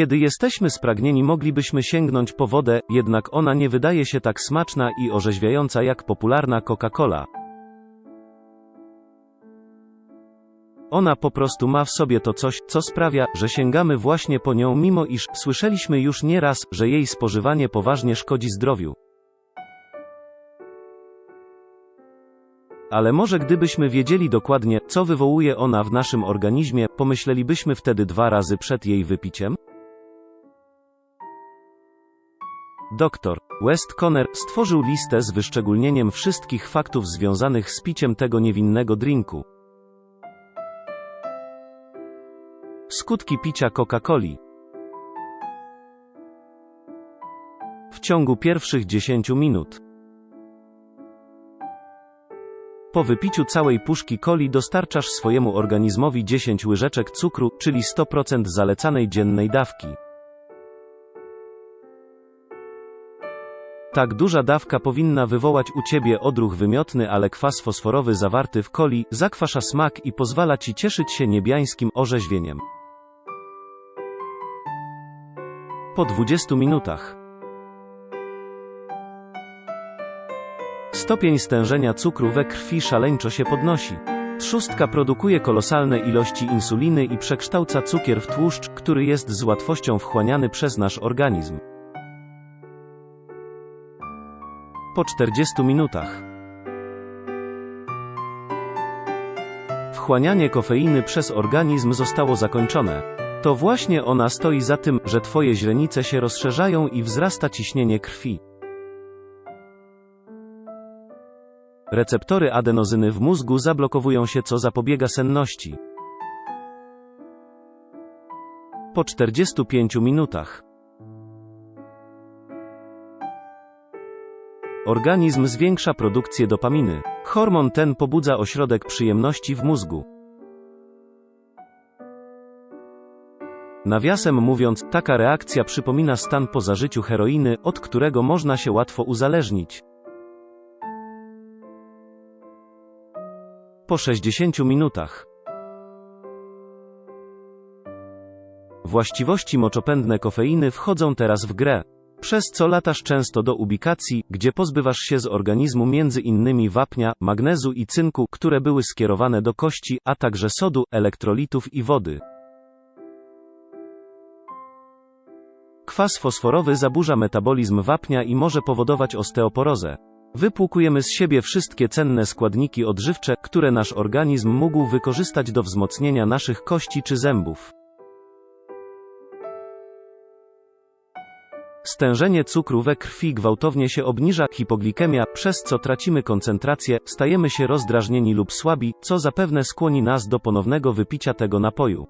Kiedy jesteśmy spragnieni moglibyśmy sięgnąć po wodę, jednak ona nie wydaje się tak smaczna i orzeźwiająca jak popularna Coca-Cola. Ona po prostu ma w sobie to coś, co sprawia, że sięgamy właśnie po nią mimo iż słyszeliśmy już nieraz, że jej spożywanie poważnie szkodzi zdrowiu. Ale może gdybyśmy wiedzieli dokładnie, co wywołuje ona w naszym organizmie, pomyślelibyśmy wtedy dwa razy przed jej wypiciem? Dr. West Conner stworzył listę z wyszczególnieniem wszystkich faktów związanych z piciem tego niewinnego drinku. Skutki picia Coca-Coli. W ciągu pierwszych 10 minut. Po wypiciu całej puszki coli dostarczasz swojemu organizmowi 10 łyżeczek cukru, czyli 100% zalecanej dziennej dawki. Tak duża dawka powinna wywołać u ciebie odruch wymiotny, ale kwas fosforowy zawarty w coli zakwasza smak i pozwala ci cieszyć się niebiańskim orzeźwieniem. Po 20 minutach. Stopień stężenia cukru we krwi szaleńczo się podnosi. Trzustka produkuje kolosalne ilości insuliny i przekształca cukier w tłuszcz, który jest z łatwością wchłaniany przez nasz organizm. Po 40 minutach. Wchłanianie kofeiny przez organizm zostało zakończone. To właśnie ona stoi za tym, że twoje źrenice się rozszerzają i wzrasta ciśnienie krwi. Receptory adenozyny w mózgu zablokowują się, co zapobiega senności. Po 45 minutach. Organizm zwiększa produkcję dopaminy. Hormon ten pobudza ośrodek przyjemności w mózgu. Nawiasem mówiąc, taka reakcja przypomina stan po zażyciu heroiny, od którego można się łatwo uzależnić. Po 60 minutach. Właściwości moczopędne kofeiny wchodzą teraz w grę. Przez co latasz często do ubikacji, gdzie pozbywasz się z organizmu między innymi wapnia, magnezu i cynku, które były skierowane do kości, a także sodu, elektrolitów i wody. Kwas fosforowy zaburza metabolizm wapnia i może powodować osteoporozę. Wypłukujemy z siebie wszystkie cenne składniki odżywcze, które nasz organizm mógł wykorzystać do wzmocnienia naszych kości czy zębów. Stężenie cukru we krwi gwałtownie się obniża, hipoglikemia, przez co tracimy koncentrację, stajemy się rozdrażnieni lub słabi, co zapewne skłoni nas do ponownego wypicia tego napoju.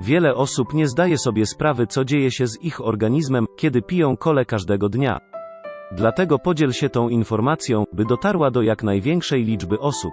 Wiele osób nie zdaje sobie sprawy, co dzieje się z ich organizmem, kiedy piją kole każdego dnia. Dlatego podziel się tą informacją, by dotarła do jak największej liczby osób.